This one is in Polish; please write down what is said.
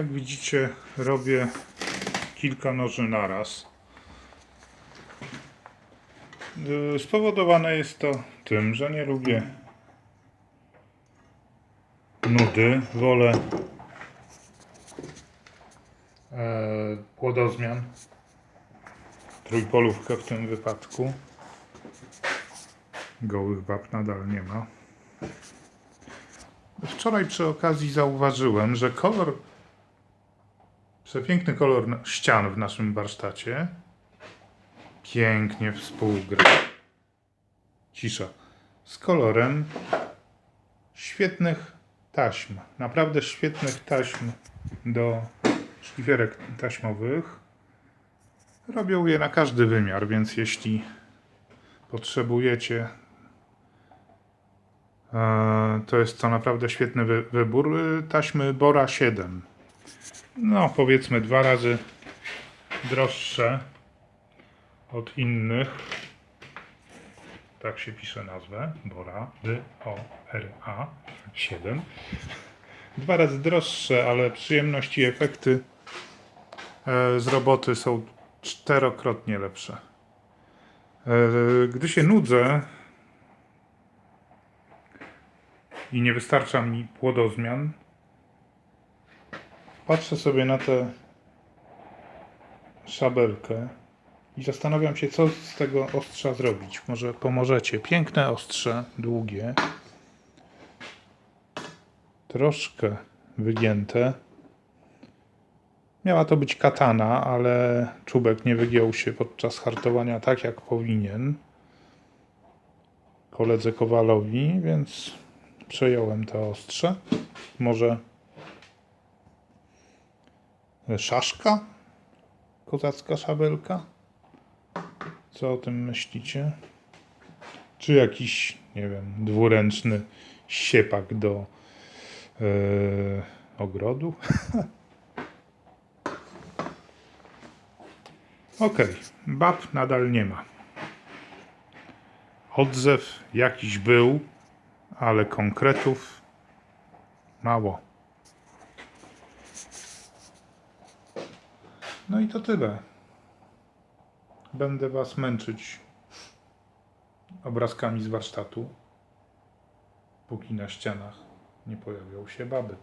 Jak widzicie, robię kilka noży naraz. Yy, Spowodowane jest to tym, że nie lubię nudy. Wolę e, płodozmian. Trójpolówkę w tym wypadku. Gołych bab nadal nie ma. Wczoraj przy okazji zauważyłem, że kolor, przepiękny kolor ścian w naszym warsztacie pięknie współgra. Cisza. Z kolorem świetnych taśm. Naprawdę świetnych taśm do szlifierek taśmowych. Robią je na każdy wymiar, więc jeśli potrzebujecie E, To jest to naprawdę świetny wy wybór. Y, Taśmy Bora 7. No, powiedzmy dwa razy droższe od innych. Tak się pisze nazwę. Bora. B-O-R-A 7. Dwa razy droższe, ale przyjemność i efekty e, z roboty są czterokrotnie lepsze. E, Gdy się nudzę, i nie wystarcza mi płodozmian, patrzę sobie na tę szabelkę i zastanawiam się, co z tego ostrza zrobić. Może pomożecie. Piękne ostrze, długie, troszkę wygięte. Miała to być katana, ale czubek nie wygiął się podczas hartowania tak, jak powinien koledze Kowalowi, więc przejąłem to ostrze. Może szaszka? Kozacka szabelka? Co o tym myślicie? Czy jakiś, nie wiem, dwuręczny siepak do e, ogrodu? Okej, bab nadal nie ma. Odzew jakiś był, ale konkretów mało. No i to tyle. Będę Was męczyć obrazkami z warsztatu, póki na ścianach nie pojawią się baby.